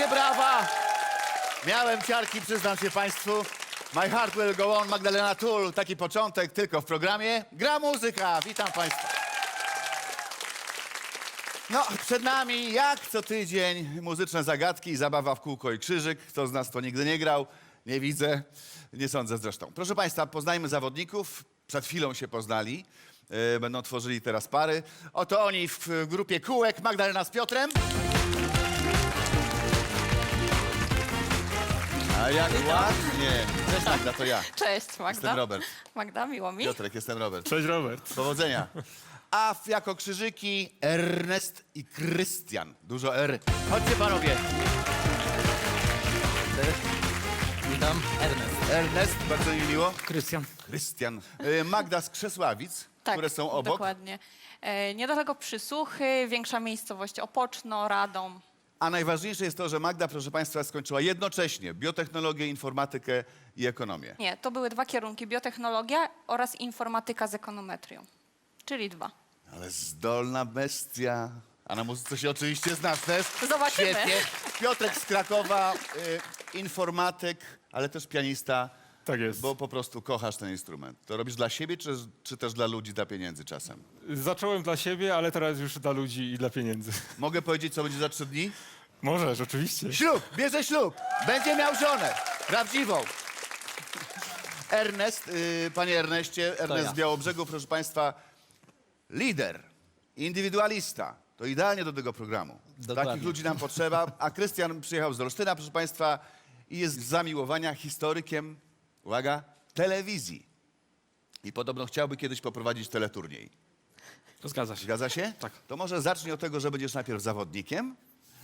Wielkie brawa! Miałem ciarki, przyznam się Państwu. My heart will go on, Magdalena Tull. Taki początek tylko w programie. Gra muzyka. Witam Państwa. No, przed nami, jak co tydzień, muzyczne zagadki, zabawa w kółko i krzyżyk. Kto z nas to nigdy nie grał? Nie widzę, nie sądzę zresztą. Proszę Państwa, poznajmy zawodników. Przed chwilą się poznali. Yy, Będą tworzyli teraz pary. Oto oni w grupie kółek. Magdalena z Piotrem. A jak ładnie. Cześć Magda, to ja. Cześć, Magda. Jestem Robert. Magda, miło mi. Piotrek, jestem Robert. Cześć Robert. Powodzenia. A w- jako krzyżyki Ernest i Krystian. Dużo R. Chodźcie panowie. Witam, Ernest. Ernest, bardzo mi miło. Krystian. Krystian. Y, Magda z Krzesławic, Tak, które są obok. dokładnie. E, niedaleko Przysłuchy, większa miejscowość Opoczno, Radom. A najważniejsze jest to, że Magda, proszę Państwa, skończyła jednocześnie biotechnologię, informatykę i ekonomię. Nie, to były dwa kierunki, biotechnologia oraz informatyka z ekonometrią. Czyli dwa. Ale zdolna bestia. A na muzyce się oczywiście znasz też. Zobaczymy. Świetnie. Piotrek z Krakowa, y, informatyk, ale też pianista. Tak jest. Bo po prostu kochasz ten instrument. To robisz dla siebie, czy, czy też dla ludzi, dla pieniędzy czasem? Zacząłem dla siebie, ale teraz już dla ludzi i dla pieniędzy. Mogę powiedzieć, co będzie za trzy dni? Możesz, oczywiście. Ślub! Bierze ślub! Będzie miał żonę! Prawdziwą! Ernest, y, panie Erneście, Ernest ja. z Białobrzegu, proszę państwa, lider, indywidualista. To idealnie do tego programu. Dokładnie. Takich ludzi nam potrzeba. A Krystian przyjechał z Olsztyna, proszę państwa, i jest z zamiłowania historykiem, uwaga, telewizji. I podobno chciałby kiedyś poprowadzić teleturniej. Zgadza się. Zgadza się? Tak. To może zacznij od tego, że będziesz najpierw zawodnikiem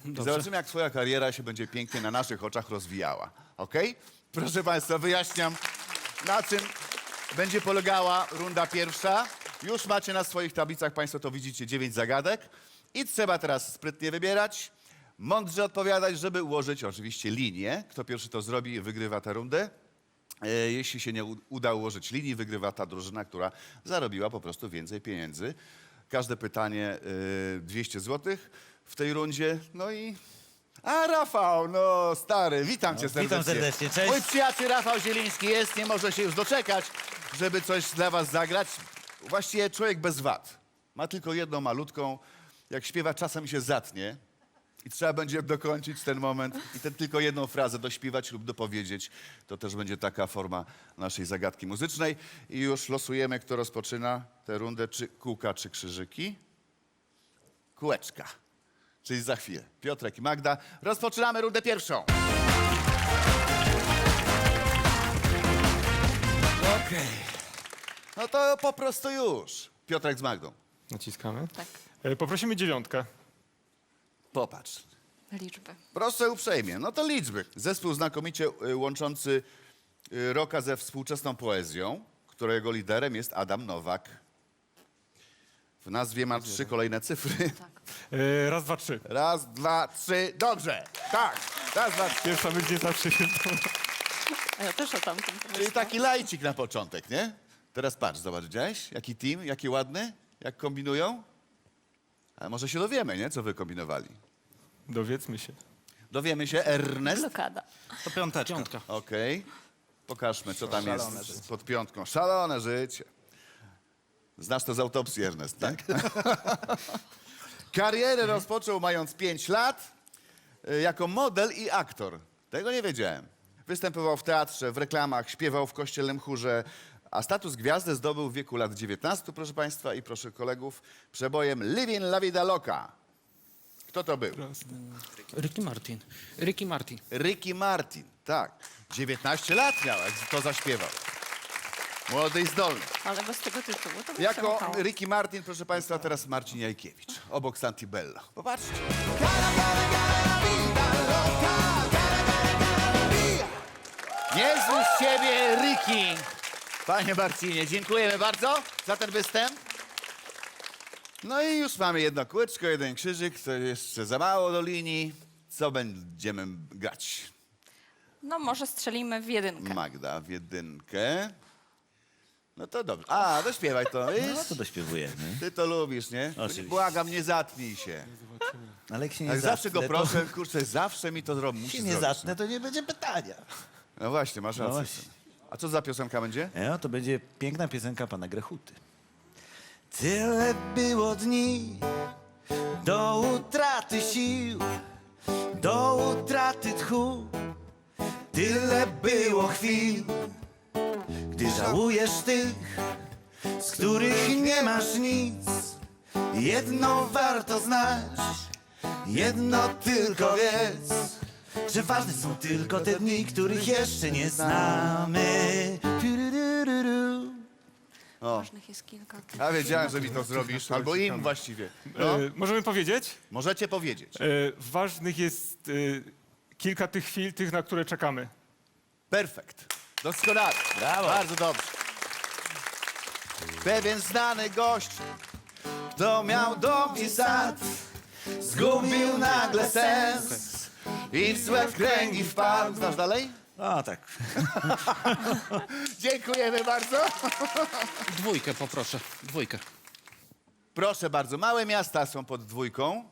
i zobaczymy, jak twoja kariera się będzie pięknie na naszych oczach rozwijała. Okej? Proszę Państwa, wyjaśniam, na czym będzie polegała runda pierwsza. Już macie na swoich tablicach, Państwo to widzicie, dziewięć zagadek. I trzeba teraz sprytnie wybierać, mądrze odpowiadać, żeby ułożyć oczywiście linię. Kto pierwszy to zrobi, wygrywa tę rundę. E, Jeśli się nie uda ułożyć linii, wygrywa ta drużyna, która zarobiła po prostu więcej pieniędzy. Każde pytanie e, 200 zł w tej rundzie. No i. A Rafał, no stary, witam cię serdecznie. witam serdecznie, cześć. Mój przyjaciel Rafał Zieliński jest, nie może się już doczekać, żeby coś dla was zagrać. Właściwie człowiek bez wad. Ma tylko jedną malutką. Jak śpiewa, czasem się zatnie. I trzeba będzie dokończyć ten moment i ten, tylko jedną frazę dośpiewać lub dopowiedzieć. To też będzie taka forma naszej zagadki muzycznej. I już losujemy, kto rozpoczyna tę rundę, czy kółka, czy krzyżyki. Kółeczka. Czyli za chwilę. Piotrek i Magda. Rozpoczynamy rundę pierwszą. Okej. No to po prostu już. Piotrek z Magdą. Naciskamy. Tak, E, Poprosimy dziewiątkę. Popatrz. liczby. Proste uprzejmie. No to liczby. Zespół znakomicie y, łączący y, roka ze współczesną poezją, którego liderem jest Adam Nowak. W nazwie ma trzy kolejne cyfry. E, Raz, dwa, trzy. Raz, dwa, trzy. Dobrze. Tak. Raz, dwa, trzy. Pierwsza będzie zawsze się A ja też o tamtym Czyli pomyślałam. taki lajcik na początek, nie? Teraz patrz, zobacz, widziałeś? Jaki team, jaki ładny? Jak kombinują? A może się dowiemy, nie? Co wy kombinowali. Dowiedzmy się. Dowiemy się. Ernest. Blokada. To piąteczka. Piątka. Okej. Pokażmy, co tam jest życie. pod piątką. Szalone życie. Znasz to z autopsji, Ernest, tak? Karierę rozpoczął mając 5 lat y, jako model i aktor. Tego nie wiedziałem. Występował w teatrze, w reklamach, śpiewał w kościelnym chórze, a status gwiazdy zdobył w wieku lat 19, proszę Państwa i proszę kolegów, przebojem Living La Vida Loca. Kto to był? Ricky Martin. Ricky Martin. Ricky Martin, tak. 19 lat miał, jak to zaśpiewał. Młody i zdolny. Ale bez tego tytułu to by Jako. Ricky Martin, proszę Państwa, teraz Marcin Jajkiewicz. Obok Santibello. Popatrzcie. Niezły z ciebie, Ricky. Panie Marcinie, dziękujemy bardzo za ten występ. No i już mamy jedno kółeczko, jeden krzyżyk, to jeszcze za mało do linii. Co będziemy grać? No może strzelimy w jedynkę. Magda w jedynkę. No to dobrze. A, to śpiewaj to. No Wiesz? to dośpiewujemy. Ty to lubisz, nie? Oczywiście. Błagam, nie zatnij się. Ale jak się nie Jak zawsze go proszę, kurczę, zawsze mi to zrobi. Musi się nie zrobić. zacznę, to nie będzie pytania. No właśnie, masz rację. właśnie. A co za piosenka będzie? No, to będzie piękna piosenka pana Grechuty. Tyle było dni do utraty sił, do utraty tchu. Tyle było chwil, gdy żałujesz tych, z których nie masz nic. Jedno warto znać, jedno tylko wiedz, że ważne są tylko te dni, których jeszcze nie znamy. Tu-ru-ru-ru-ru. Ważnych jest kilka. Ja wiedziałem, że mi to zrobisz, albo im właściwie. No, E, możemy powiedzieć? możecie powiedzieć. E, ważnych jest e, kilka tych chwil, tych, na które czekamy. Perfekt. Doskonale. Brawo. Bardzo dobrze. Pewien znany gość, kto miał dom i sad, zgubił nagle sens i w złe kręgi wpadł. Znasz dalej? A tak. Dziękujemy bardzo. Dwójkę poproszę, dwójkę. Proszę bardzo, małe miasta są pod dwójką.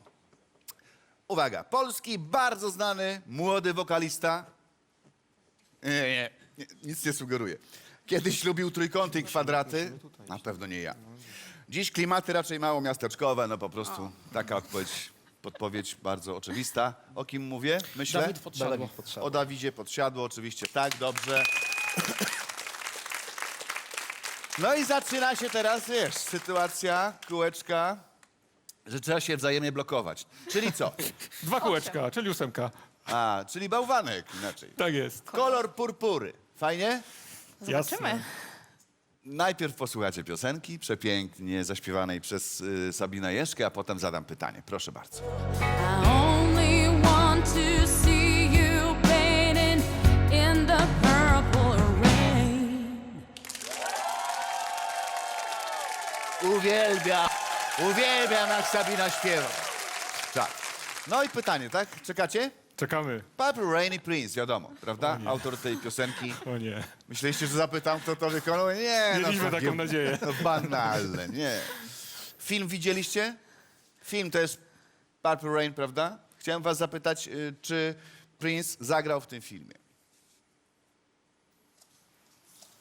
Uwaga, polski, bardzo znany, młody wokalista. Nie, nie, nie nic nie sugeruję. Kiedyś lubił trójkąty i kwadraty. Na pewno nie ja. Dziś klimaty raczej mało miasteczkowe, no po prostu taka odpowiedź, podpowiedź bardzo oczywista. O kim mówię? Myślę? Dawid Podsiadło. O Dawidzie Podsiadło, oczywiście. Tak, dobrze. No i zaczyna się teraz, wiesz, sytuacja, kółeczka, że trzeba się wzajemnie blokować. Czyli co? Dwa kółeczka, czyli ósemka. A, czyli bałwanek inaczej. Tak jest. Kolor purpury. Fajnie? Zobaczymy. Jasne. Najpierw posłuchacie piosenki, przepięknie zaśpiewanej przez y, Sabinę Jeszkę, a potem zadam pytanie. Proszę bardzo. I only want to see you painted in the purple rain. Uwielbiam, uwielbiam jak Sabina śpiewa. Tak. No i pytanie, tak? Czekacie? Czekamy. Purple Rainy Prince, wiadomo, prawda? Autor tej piosenki. O nie. Myśleliście, że zapytam, kto to wykonał? Nie, Mieliśmy takie- taką nadzieję. No banalne, nie. Film widzieliście? Film to jest Purple Rain, prawda? Chciałem was zapytać, y, czy Prince zagrał w tym filmie?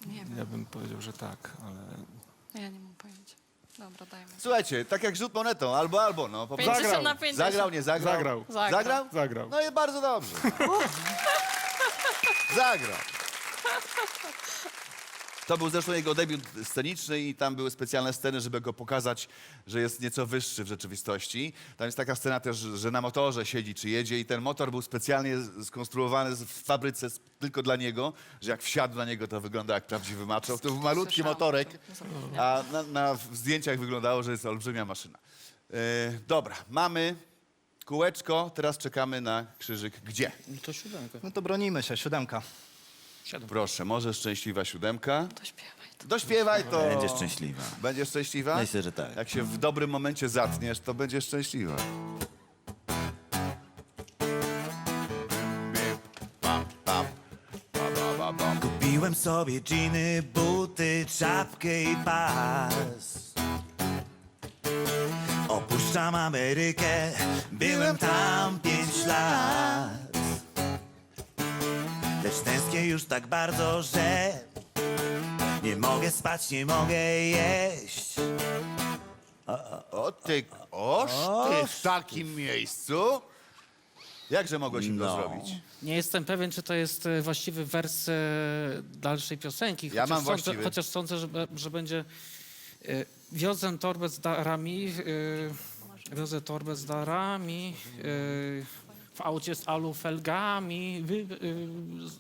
Nie wiem, Ja bym powiedział, że tak, ale... ja nie mam pojęcia. Dobra, dajmy. Słuchajcie, tak jak rzut monetą, albo, albo, no. Po prostu. 50 na 50. Zagrał, nie zagrał? Zagrał. Zagrał. Zagrał? Zagrał. No i bardzo dobrze. Zagrał. To był zresztą jego debiut sceniczny i tam były specjalne sceny, żeby go pokazać, że jest nieco wyższy w rzeczywistości. Tam jest taka scena też, że na motorze siedzi czy jedzie i ten motor był specjalnie skonstruowany w fabryce tylko dla niego, że jak wsiadł na niego, to wygląda jak prawdziwy maczo. To był malutki Słyszałam motorek, a na, na zdjęciach wyglądało, że jest olbrzymia maszyna. E, dobra, mamy kółeczko, teraz czekamy na krzyżyk. Gdzie? No to siódemkę. No to bronimy się, siódemka. Siedem. Proszę, może szczęśliwa siódemka. To śpiewaj. To. Dośpiewaj to. Będzie szczęśliwa. Będziesz szczęśliwa? Myślę, że tak. Jak się w dobrym momencie zatniesz, to będziesz szczęśliwa. Kupiłem sobie dżiny, buty, czapkę i pas. Opuszczam Amerykę, byłem tam pięć lat. Lecz tęsknię już tak bardzo, że nie mogę spać, nie mogę jeść. O ty, oż ty w takim miejscu? Jakże mogłeś im to No. zrobić? Nie jestem pewien, czy to jest e, właściwy wers e, dalszej piosenki. Ja mam sądzę, właściwy. chociaż sądzę, że, be- że będzie e, Wiozę torbę z darami, e, wiozę torbę z darami, e, w aucie z alufelgami, wy, e, z,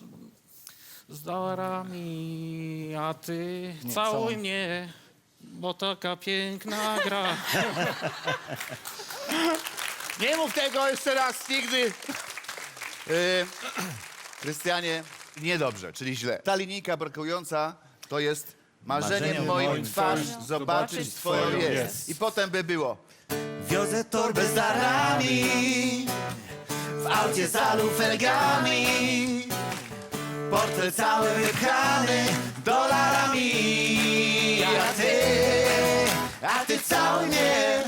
z darami, a ty całuj całuj. mnie, bo taka piękna gra. Nie mów tego jeszcze raz, nigdy. Yy, Krystianie, niedobrze, czyli źle. Ta linijka brakująca to jest marzeniem Marzeniem moim moim twarz zobaczyć zobaczyć twoją twoją jest. jest. I potem by było. Wiozę torbę z darami, w aucie z alufelgami, portfel cały wypchany dolarami. cały mnie.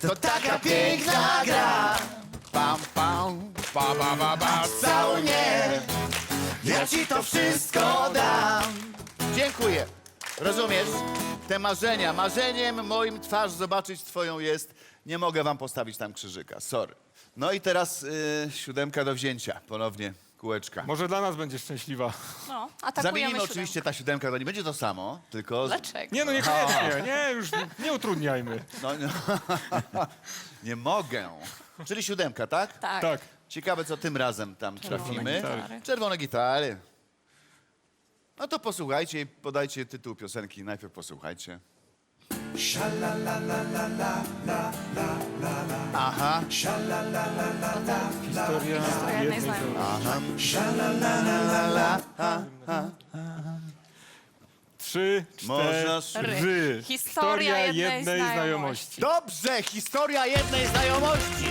To taka piękna gra. Pam, pam, pa, pa, pa, pa, cały mnie. Ja ci to wszystko dam. Dziękuję. Rozumiesz? Te marzenia. Marzeniem moim twarz zobaczyć twoją jest. Nie mogę wam postawić tam krzyżyka. Sorry. No i teraz y, siódemka do wzięcia. Ponownie kółeczka. Może dla nas będzie szczęśliwa. No, atakujemy Zamienimy siódemkę. oczywiście ta siódemka, to nie będzie to samo, tylko... z- Dlaczego? Nie no, niekoniecznie. Nie, już nie, nie utrudniajmy. No, no. nie mogę. Czyli siódemka, tak? Tak. Tak. Ciekawe, co tym razem tam trafimy. gitary. Czerwone gitary. No to posłuchajcie i podajcie tytuł piosenki. Najpierw posłuchajcie. Aha. Historia Historia jednej jednej znajomości. Trzy, Można cztery. Historia jednej znajomości. Dobrze, historia jednej znajomości.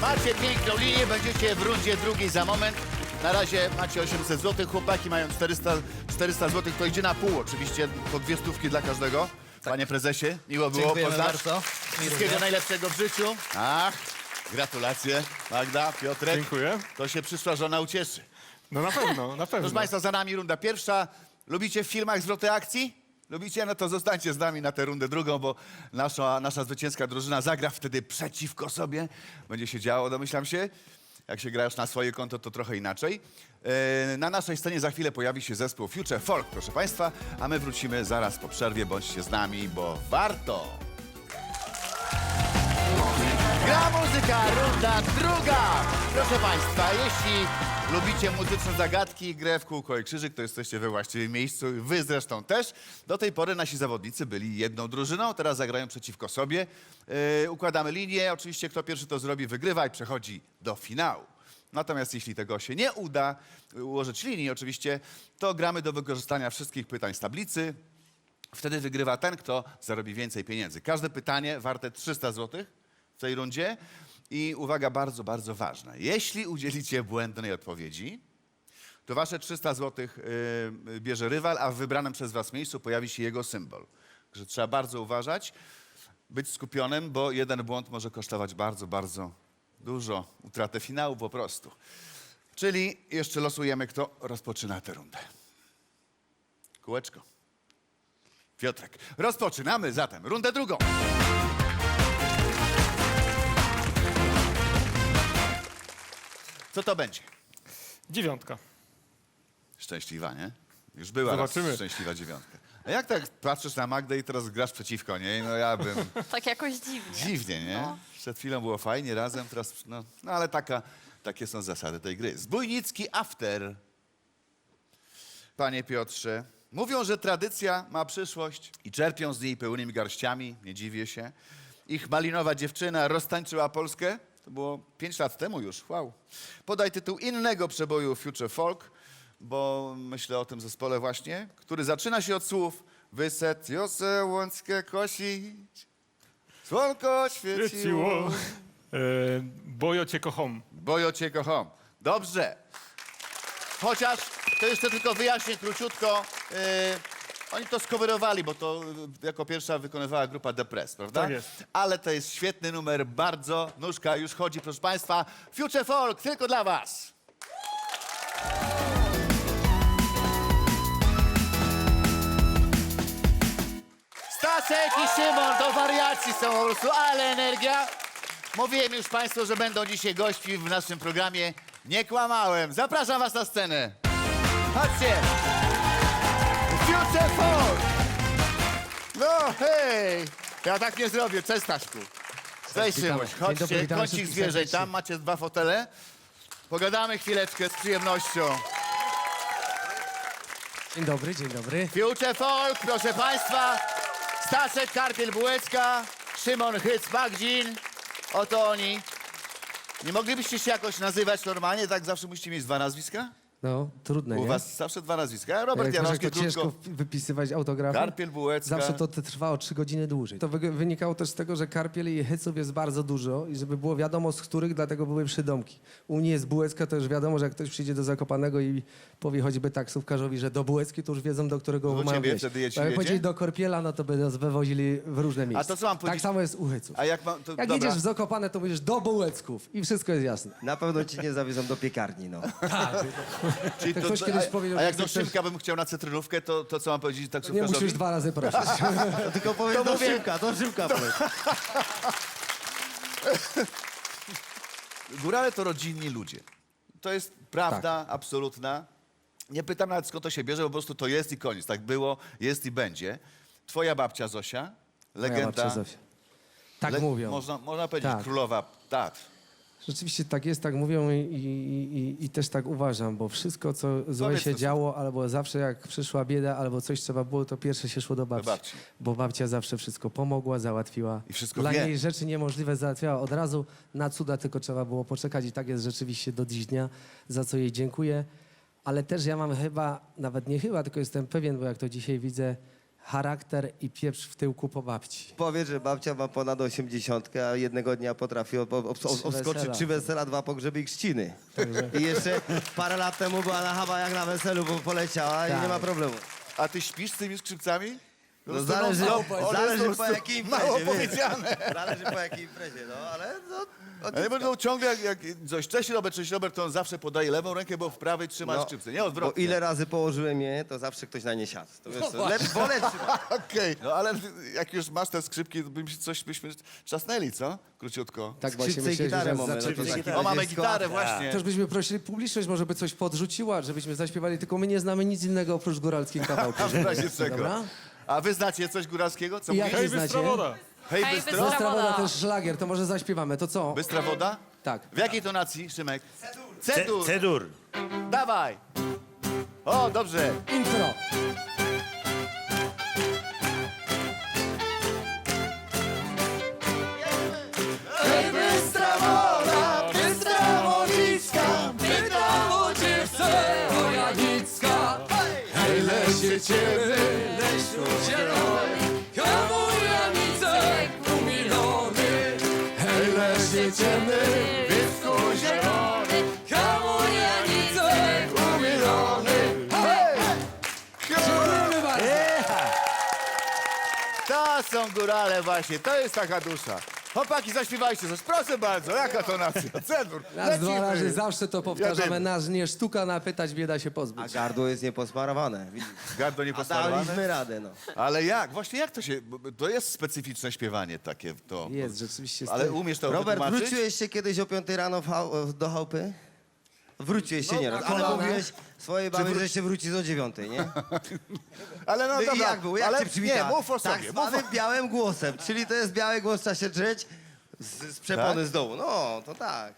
Macie piękną linię, będziecie w rundzie drugiej za moment. Na razie macie 800 zł, chłopaki mają 400, 400 zł, to idzie na pół oczywiście, po dwie stówki dla każdego. Panie prezesie, miło było Dziękujemy poznać. bardzo. Wszystkiego najlepszego w życiu. Ach, gratulacje. Magda, Piotrek. Dziękuję. To się przyszła żona ucieszy. No na pewno, na pewno. Proszę Państwa, za nami runda pierwsza. Lubicie w filmach zwroty akcji? Lubicie? No to zostańcie z nami na tę rundę drugą, bo nasza, nasza zwycięska drużyna zagra wtedy przeciwko sobie. Będzie się działo, domyślam się. Jak się grasz na swoje konto, to trochę inaczej. E, Na naszej scenie za chwilę pojawi się zespół Future Folk, proszę Państwa, a my wrócimy zaraz po przerwie. Bądźcie z nami, bo warto! Gra muzyka, runda druga! Proszę Państwa, jeśli lubicie muzyczne zagadki grę w kółko i krzyżyk, to jesteście we właściwym miejscu. Wy zresztą też. Do tej pory nasi zawodnicy byli jedną drużyną, teraz zagrają przeciwko sobie. Yy, układamy linię, oczywiście kto pierwszy to zrobi, wygrywa i przechodzi do finału. Natomiast jeśli tego się nie uda, ułożyć linii oczywiście, to gramy do wykorzystania wszystkich pytań z tablicy. Wtedy wygrywa ten, kto zarobi więcej pieniędzy. Każde pytanie warte 300 zł w tej rundzie. I uwaga, bardzo, bardzo ważna. Jeśli udzielicie błędnej odpowiedzi, to wasze 300 zł y, bierze rywal, a w wybranym przez was miejscu pojawi się jego symbol. Także trzeba bardzo uważać, być skupionym, bo jeden błąd może kosztować bardzo, bardzo dużo. Utratę finału po prostu. Czyli jeszcze losujemy, kto rozpoczyna tę rundę. Kółeczko. Piotrek. Rozpoczynamy zatem rundę drugą. Co to będzie? Dziewiątka. Szczęśliwa, nie? Już była Zobaczymy. raz szczęśliwa dziewiątka. A jak tak patrzysz na Magdę i teraz grasz przeciwko niej? No ja bym... Tak jakoś dziwnie. Dziwnie, nie? No. Przed chwilą było fajnie razem, teraz... No, no ale taka, takie są zasady tej gry. Zbójnicki after. Panie Piotrze, mówią, że tradycja ma przyszłość i czerpią z niej pełnymi garściami, nie dziwię się. Ich malinowa dziewczyna roztańczyła Polskę. To było pięć lat temu już, wow. Podaj tytuł innego przeboju Future Folk, bo myślę o tym zespole właśnie, który zaczyna się od słów Wyset Jose łąckie kosić, słonko świeciło. Świeciło. E, bojo cię kocham. Bojo cię kocham. Dobrze. Chociaż to jeszcze tylko wyjaśnię króciutko. Yy, oni to skowerowali, bo to y, jako pierwsza wykonywała grupa The Press, prawda? Tak jest. Ale to jest świetny numer, bardzo. Nóżka już chodzi, proszę Państwa. Future Folk, tylko dla Was. Staszek i Szymon do wariacji są po prostu, ale energia. Mówiłem już Państwu, że będą dzisiaj gości w naszym programie. Nie kłamałem. Zapraszam Was na scenę. Chodźcie. No hej. Ja tak nie zrobię. Cześć Staszku. Cześć Witamy. Szymuś. Dzień dobry, Chodźcie. witamy Kącik wszystkich zwierzeń. serdecznie. Tam macie dwa fotele. Pogadamy chwileczkę z przyjemnością. Dzień dobry, dzień dobry. Future Folk, proszę Państwa. Staszek Karpiel-Bułecka, Szymon Hyc-Magdzin. Oto oni. Nie moglibyście się jakoś nazywać normalnie? Tak zawsze musicie mieć dwa nazwiska? No, trudne, U nie? was zawsze dwa nazwiska. Robert Jak masz Janowski jako ciężko wypisywać autografy. Karpiel, Bułecka. Zawsze to trwało trzy godziny dłużej. To wyg- wynikało też z tego, że karpiel i hyców jest bardzo dużo i żeby było wiadomo z których, dlatego były przydomki. U mnie jest Bułecka, to już wiadomo, że jak ktoś przyjdzie do Zakopanego i powie choćby taksówkarzowi, że do Bułecki, to już wiedzą, do którego Do mają ciebie wieść. wtedy jedzie- A jak jedzie? powiedzieli do Korpiela, no to by nas wywozili w różne miejsca. to co mam Tak powiedzieć? samo jest u hyców. A jak mam... To, Jak dobra. jedziesz w Zakopane, to mówisz do Bułecków i wszystko jest jasne. Na pewno ci nie zawiozą do piekarni, no. Czyli To ktoś kiedyś a, powiedział, a że jak do chcesz- Szymka bym chciał na cytrynówkę, to, to co mam powiedzieć Nie taksówkarzowi? musisz dwa razy prosić. To tylko powiedz do Szymka, do Szymka powiedz. Górale to rodzinni ludzie. To jest prawda Tak. absolutna. Nie pytam nawet skąd to się bierze, bo po prostu to jest i koniec. Tak było, jest i będzie. Twoja babcia Zosia, Moja legenda. babcia Zofia. Tak le- mówią. Można, można powiedzieć Tak. królowa. Tak. Rzeczywiście tak jest, tak mówią i, i, i, i też tak uważam, bo wszystko, co złe Powiedz się to. działo, albo zawsze jak przyszła bieda, albo coś trzeba było, to pierwsze się szło do babci. babci. Bo babcia zawsze wszystko pomogła, załatwiła. I wszystko Dla wie. niej rzeczy niemożliwe załatwiała od razu. Na cuda tylko trzeba było poczekać i tak jest rzeczywiście do dziś dnia, za co jej dziękuję. Ale też ja mam chyba, nawet nie chyba, tylko jestem pewien, bo jak to dzisiaj widzę, charakter i pieprz w tyłku po babci. Powiedz, że babcia ma ponad 80, a jednego dnia potrafi ob, ob, ob, Trzy obskoczyć wesela. trzy wesela, dwa pogrzeby i chrzciny. I jeszcze parę lat temu była na Hawajach na weselu, bo poleciała i Tak. nie ma problemu. A ty śpisz z tymi skrzypcami? No zależy, zależy po jakiej imprezie, Mało wiesz. powiedziane. Zależy po jakiej imprezie, no ale no, od- Ale będą ciągle, jak, jak coś, cześć Robert, cześć Robert, to on zawsze podaje lewą rękę, bo w prawej trzyma no, skrzypce. Nie Bo odwrotnie. ile razy położyłem je, to zawsze ktoś na nie siadł. To wiesz, co, lep, wolę trzymać. Okej, no ale jak już masz te skrzypki, to bym się coś byśmy czasnęli, co? Króciutko. Tak Skrzypce i myśleliśmy, gitarę że mamy, no to O, mamy dziecko. gitarę, właśnie. Też byśmy prosili publiczność, może by coś podrzuciła, żebyśmy zaśpiewali, tylko my nie znamy nic innego oprócz góralskich kawałków. W razie czego. Dobra? A wy znacie coś góralskiego? Co jak mówisz? nie znacie? Bystra woda. Hej, Hej, bystro? bystro. Bystra woda też szlagier, to może zaśpiewamy, to co? Bystra woda? Tak. W jakiej tonacji, Szymek? Cedur. Cedur. Dawaj. O, dobrze. Intro. Ciemny, leśnu zielony, kamujanice umilony. Hej, lesie ciemny, wysku zielony, kamujanice umilony. Hej! Dziękujemy bardzo. To są górale właśnie, to jest taka dusza. Chłopaki, zaśpiewajcie coś, proszę bardzo, jaka tonacja? Cedur, Raz, dwa lecimy. razy, zawsze to powtarzamy. Jadymy. Nas nie sztuka napytać, bieda się A pozbyć. gardło jest nieposmarowane. widzisz. Gardło nie A posmarowane? daliśmy radę, no. Ale jak? Właśnie jak to się... bo To jest specyficzne śpiewanie takie. To, Jest, rzeczywiście. ale umiesz to Robert, wytłumaczyć? wróciłeś się kiedyś o 5 rano w hał- do chałupy? Wróciłeś się No, nieraz, na ale kolana. mówiłeś swojej babie, że się wróci o 9, nie? Ale no No dobra, i jak było? Jak ale cię przywitała? nie, mów o Tak sobie. mów o... białym głosem, czyli to jest biały głos, trzeba się drzeć z, z przepony Tak? z dołu. No, to tak.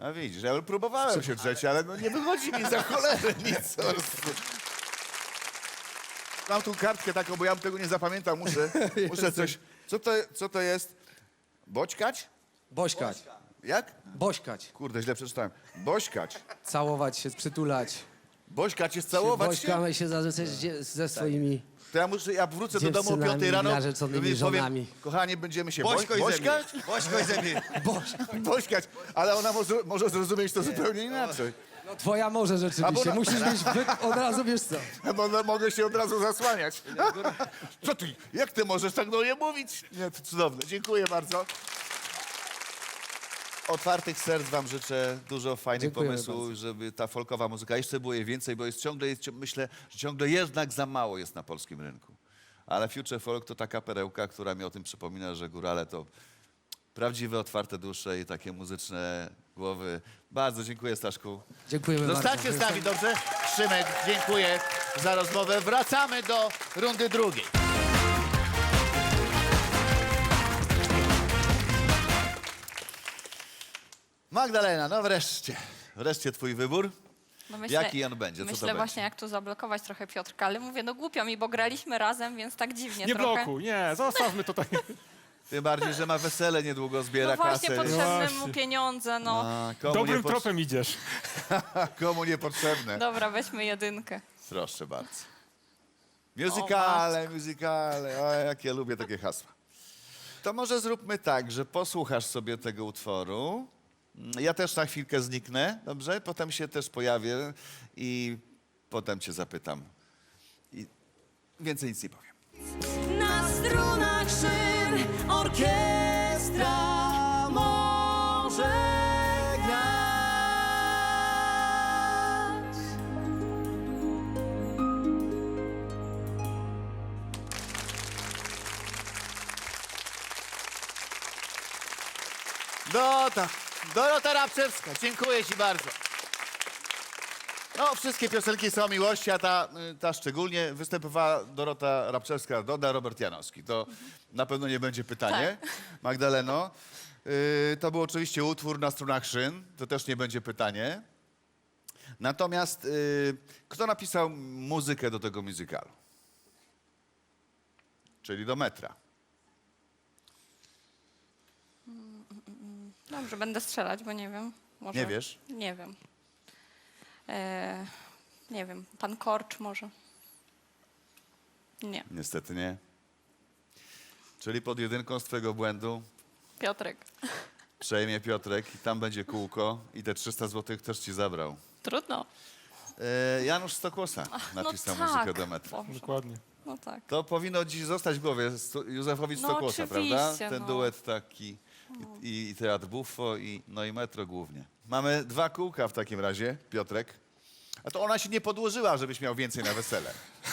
A widzisz, ja próbowałem się drzeć, ale no nie wychodzi mi za cholerę nic. po prostu. Mam tu kartkę taką, bo ja bym tego nie zapamiętał, muszę, muszę coś... Co to, co to jest? Boćkać? Bośkać. Jak? Bośkać. Kurde, źle przeczytałem. Bośkać. Całować się, przytulać. Bośkać jest całować się? Bośkamy się za- ze, ze swoimi... To ja muszę, ja wrócę do domu o Dziewczynami, 5 rano narzeczonymi i powiem, żonami. kochanie, będziemy się boś, Bośko i bośkać? zemie. Bośko i zemie. Bośkać, ale ona może, może zrozumieć to zupełnie inaczej. No, twoja może rzeczywiście. Albo na- Musisz mieć wy... od razu, wiesz co. Bo no, mogę się od razu zasłaniać. Co ty, jak ty możesz tak do mnie mówić? Nie, to cudowne, dziękuję bardzo. Otwartych serc wam życzę, dużo fajnych Dziękujemy pomysłów, bardzo. żeby ta folkowa muzyka jeszcze było jej więcej, bo jest ciągle, jest, myślę, że ciągle jednak za mało jest na polskim rynku. Ale Future Folk to taka perełka, która mi o tym przypomina, że górale to prawdziwe, otwarte dusze i takie muzyczne głowy. Bardzo dziękuję, Staszku. Dziękujemy Zostańcie bardzo. z nami, dobrze? Szymek, dziękuję za rozmowę. Wracamy do rundy drugiej. Magdalena, no wreszcie. Wreszcie twój wybór. No myślę, Jaki on będzie? Co to Myślę będzie? właśnie, jak tu zablokować trochę Piotrka, ale mówię, no głupio mi, bo graliśmy razem, więc tak dziwnie Nie trochę. blokuj, nie, zostawmy to tak. Tym bardziej, że ma wesele niedługo, zbiera No właśnie, kasę. potrzebne mu Właśnie. pieniądze, no. A, komu, Dobrym tropem idziesz. komu niepotrzebne. Dobra, weźmy jedynkę. Proszę bardzo. Muzykale, muzykale. O, jak ja lubię takie hasła. To może zróbmy tak, że posłuchasz sobie tego utworu. Ja też na chwilkę zniknę, dobrze? Potem się też pojawię i potem cię zapytam. I więcej nic nie powiem. Na strunach szyn orkiestra może grać. Dorota, Dorota Rabczewska, dziękuję ci bardzo. No, wszystkie piosenki są o miłości, a ta, ta szczególnie występowała Dorota Rabczewska, Doda, Robert Janowski. To na pewno nie będzie pytanie. Magdaleno, y, to był oczywiście utwór na strunach szyn, to też nie będzie pytanie. Natomiast y, kto napisał muzykę do tego muzykalu? Czyli do metra. Dobrze, będę strzelać, bo nie wiem. Może... Nie wiesz? Nie wiem. E, nie wiem, pan Korcz może. Nie, Niestety nie. Czyli pod jedynką z twojego błędu Piotrek. przejmie Piotrek i tam będzie kółko i te 300 zł też ci zabrał. Trudno. E, Janusz Stokłosa napisał no muzykę tak. do metra. Boże. Dokładnie. No tak. To powinno dziś zostać w głowie Józefowi No Stokłosa, prawda? oczywiście, Ten no. duet taki i, i teatr Buffo i, no i metro głównie. Mamy dwa kółka w takim razie, Piotrek. A to ona się nie podłożyła, żebyś miał więcej na wesele.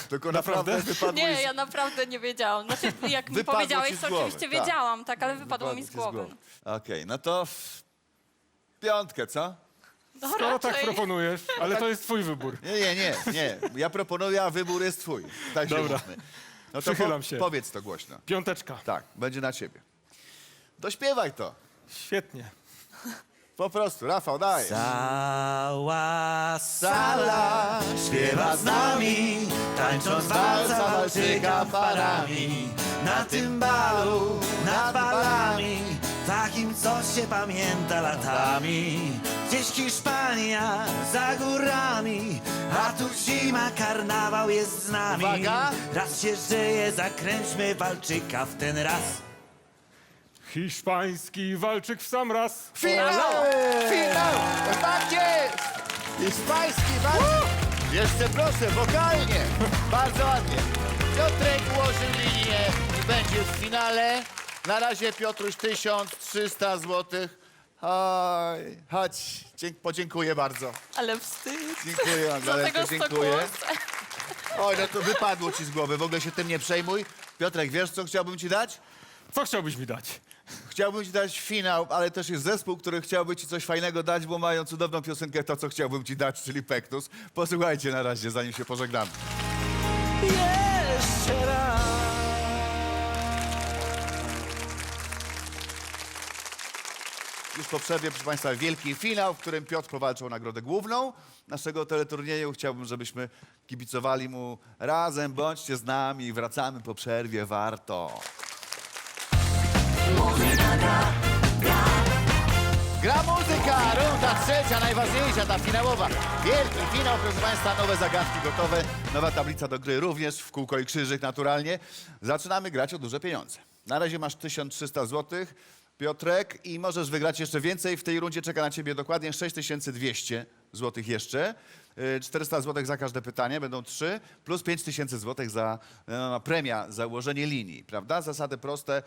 Tylko naprawdę, Naprawdę? wypadło Nie, jej z- ja naprawdę nie wiedziałam. Znaczy, jak mi Wypadło powiedziałeś, z to głowy, oczywiście tak. wiedziałam, tak, ale wypadło mi z ci głowy. Okej, no to w piątkę, co? No, Skoro tak raczej. proponujesz, ale to jest twój wybór. Nie, nie, nie, nie. Ja proponuję, a wybór jest twój. Tak się Dobra. No to Przychylam się. Powiedz to głośno. Piąteczka. Tak, będzie na ciebie. Dośpiewaj to. Świetnie. Po prostu, Rafał, daj. Cała sala śpiewa z nami, tańcząc walca walczyka parami. Na tym balu, nad balami, takim co się pamięta latami. Gdzieś Hiszpania, za górami, a tu zima, karnawał jest z nami. Uwaga. Raz się żyje, zakręćmy walczyka w ten raz. Hiszpański walczyk w sam raz. Finał! Finał! Tak jest! Hiszpański walk. Jeszcze proszę, wokalnie. Bardzo ładnie. Piotrek ułożył linię i będzie w finale. Na razie Piotruś 1300 zł. Oj, chodź, Dzie- podziękuję bardzo. Ale wstyd. Dziękuję, Do Magdalenko, tego dziękuję. stokłosa. Oj, no to wypadło ci z głowy, w ogóle się tym nie przejmuj. Piotrek, wiesz co chciałbym ci dać? Co chciałbyś mi dać? Chciałbym ci dać finał, ale też jest zespół, który chciałby ci coś fajnego dać, bo mają cudowną piosenkę To, co chciałbym ci dać, czyli Pektus. Posłuchajcie na razie, zanim się pożegnamy. Jeszcze raz. Już po przerwie, proszę Państwa, wielki finał, w którym Piotr powalczył o nagrodę główną naszego teleturnieju. Chciałbym, żebyśmy kibicowali mu razem. Bądźcie z nami, wracamy po przerwie, warto. Gra muzyka, runda trzecia, najważniejsza, ta finałowa. Wielki finał, proszę Państwa, nowe zagadki gotowe, nowa tablica do gry również w kółko i krzyżyk naturalnie. Zaczynamy grać o duże pieniądze. Na razie masz 1300 zł, Piotrek, i możesz wygrać jeszcze więcej. W tej rundzie czeka na Ciebie dokładnie 6200 zł jeszcze. Y, 400 zł za każde pytanie, będą trzy, plus 5000 zł za no, premia za ułożenie linii, prawda? Zasady proste.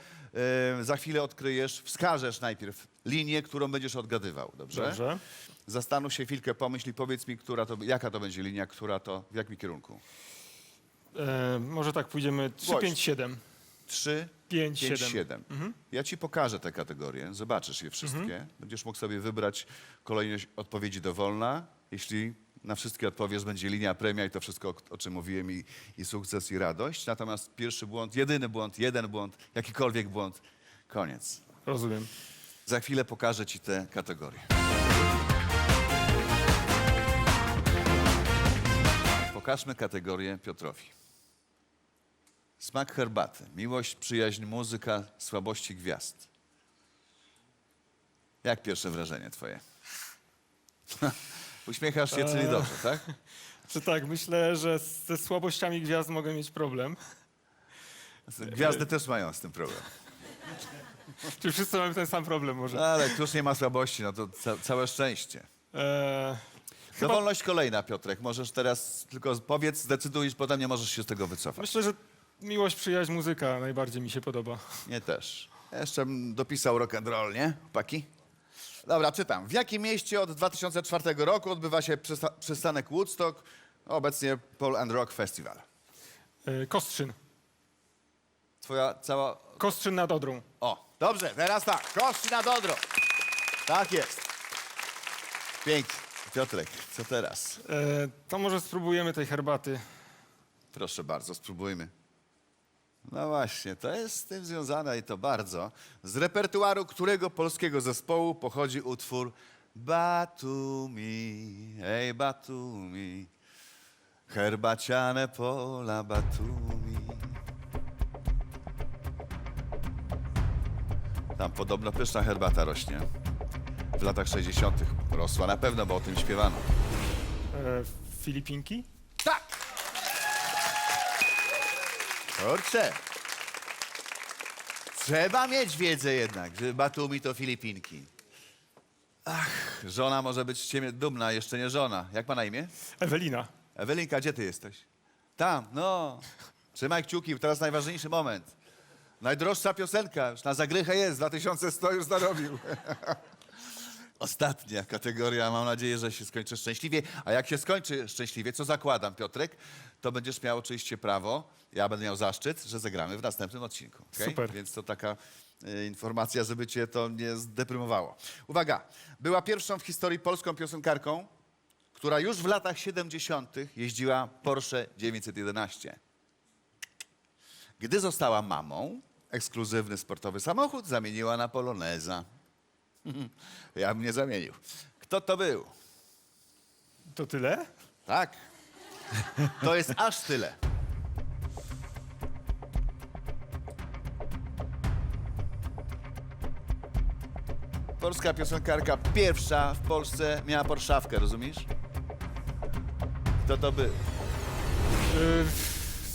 Y, za chwilę odkryjesz, wskażesz najpierw linię, którą będziesz odgadywał, dobrze? Dobrze. Zastanów się chwilkę, pomyśl i powiedz mi, która to, jaka to będzie linia, która to, w jakim kierunku? E, może tak pójdziemy 3, 5, 7. 3, 5, 5, 7. 7. Ja ci pokażę te kategorie, zobaczysz je wszystkie. Będziesz mógł sobie wybrać kolejność odpowiedzi dowolna. Jeśli na wszystkie odpowiesz, będzie linia premia i to wszystko, o, czym mówiłem, i, i sukces, i radość. Natomiast pierwszy błąd, jedyny błąd, jeden błąd, jakikolwiek błąd, koniec. Rozumiem. Za chwilę pokażę ci te kategorie. Pokażmy kategorię Piotrowi. Smak herbaty. Miłość, przyjaźń, muzyka, słabości gwiazd. Jak pierwsze wrażenie twoje? Uśmiechasz się, czyli dobrze, tak? Czy tak, myślę, że ze słabościami gwiazd mogę mieć problem. Gwiazdy też mają z tym problem. Czy wszyscy mamy ten sam problem może? No, ale któż nie ma słabości, no to ca całe szczęście. Eee, Dowolność kolejna, Piotrek. Możesz teraz tylko powiedz, zdecydujesz, potem nie możesz się z tego wycofać. myślę, że miłość, przyjaźń, muzyka najbardziej mi się podoba. Nie też. Jeszcze bym dopisał rock and roll, nie? Paki? Dobra, czytam. W jakim mieście od 2004 roku odbywa się przysta- przystanek Woodstock, obecnie Paul and Rock Festival? Eee, Kostrzyn. Twoja cała... Kostrzyn nad Odrą. O, dobrze, teraz tak. Kości na Dodro. Tak jest. Pięknie. Piotrek, co teraz? Eee, to może spróbujemy tej herbaty. Proszę bardzo, spróbujmy. No właśnie, to jest z tym związane i to bardzo. Z repertuaru którego polskiego zespołu pochodzi utwór Batumi, ej Batumi, herbaciane pola Batumi. Tam podobno pyszna herbata rośnie. W latach 60. rosła na pewno, bo o tym śpiewano. Eee, Filipinki? Kurczę. Trzeba mieć wiedzę jednak, że Batumi to Filipinki. Ach, żona może być z ciebie dumna, jeszcze nie żona. Jak ma na imię? Ewelina. Ewelinka, gdzie ty jesteś? Tam, no. Trzymaj kciuki, teraz najważniejszy moment. Najdroższa piosenka, już na zagrychę jest, 2100 już zarobił. Ostatnia kategoria, mam nadzieję, że się skończy szczęśliwie. A jak się skończy szczęśliwie, co zakładam, Piotrek, to będziesz miał oczywiście prawo, ja będę miał zaszczyt, że zagramy w następnym odcinku. okej? Super. Więc to taka e, informacja, żeby cię to nie zdeprymowało. Uwaga, była pierwszą w historii polską piosenkarką, która już w latach 70. jeździła Porsche 911. Gdy została mamą, ekskluzywny sportowy samochód zamieniła na Poloneza. Ja bym nie zamienił. Kto to był? To tyle? Tak. To jest aż tyle. Polska piosenkarka pierwsza w Polsce miała Porszawkę, rozumiesz? Kto to był? Eee,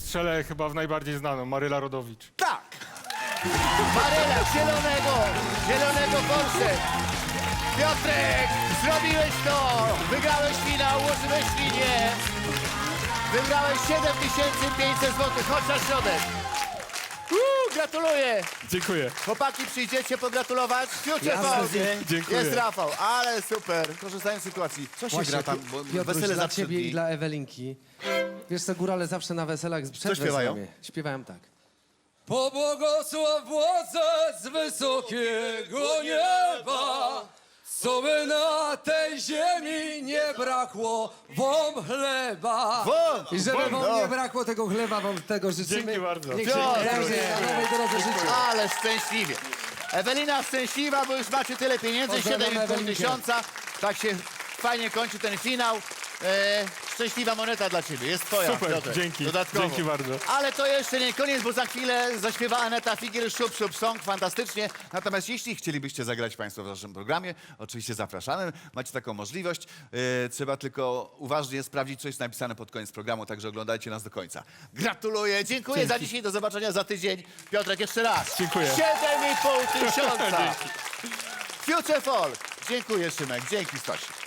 strzelę chyba w najbardziej znaną, Maryla Rodowicz. Tak! Marela, zielonego, zielonego Porsche. Piotrek, zrobiłeś to! Wygrałeś finał, ułożyłeś linię. Wygrałeś 7500 zł. Chodź na środek. Uuu, gratuluję. Dziękuję. Chłopaki, przyjdziecie pogratulować? Future Jasne, Folk. dziękuję. Jest Rafał, ale super. Korzystając z sytuacji. Co się Właśnie, gra tam? Bo Piotruś, wesele dla trzy ciebie dni. i dla Ewelinki. Wiesz co, górale zawsze na weselach przed śpiewają? weselami śpiewają tak. Pobłogosław władze z wysokiego nieba, co by na tej ziemi nie brakło wam chleba. I żeby wam No. nie brakło tego chleba, wam tego życzymy. Dzięki bardzo. Niech się Piotr! pieniędzy na nowej drodze życie. Ale szczęśliwie. Ewelina szczęśliwa, bo już macie tyle pieniędzy, Pozdrawiam 7,5 Ewelinkę. tysiąca. Tak się fajnie kończy ten finał. E, szczęśliwa moneta dla ciebie, jest twoja. Super, Piotrek, dzięki, Dodatkowo. dzięki bardzo. Ale to jeszcze nie koniec, bo za chwilę zaśpiewa Aneta Figiel, Szup, Szup, Song, fantastycznie. Natomiast jeśli chcielibyście zagrać Państwo w naszym programie, oczywiście zapraszamy, macie taką możliwość. E, trzeba tylko uważnie sprawdzić, co jest napisane pod koniec programu, także oglądajcie nas do końca. Gratuluję, dziękuję za dzisiaj, do zobaczenia za tydzień. Piotrek, jeszcze raz. Dziękuję. 7,5 tysiąca. Future Folk. Dziękuję, Szymek. Dzięki, Stasiu.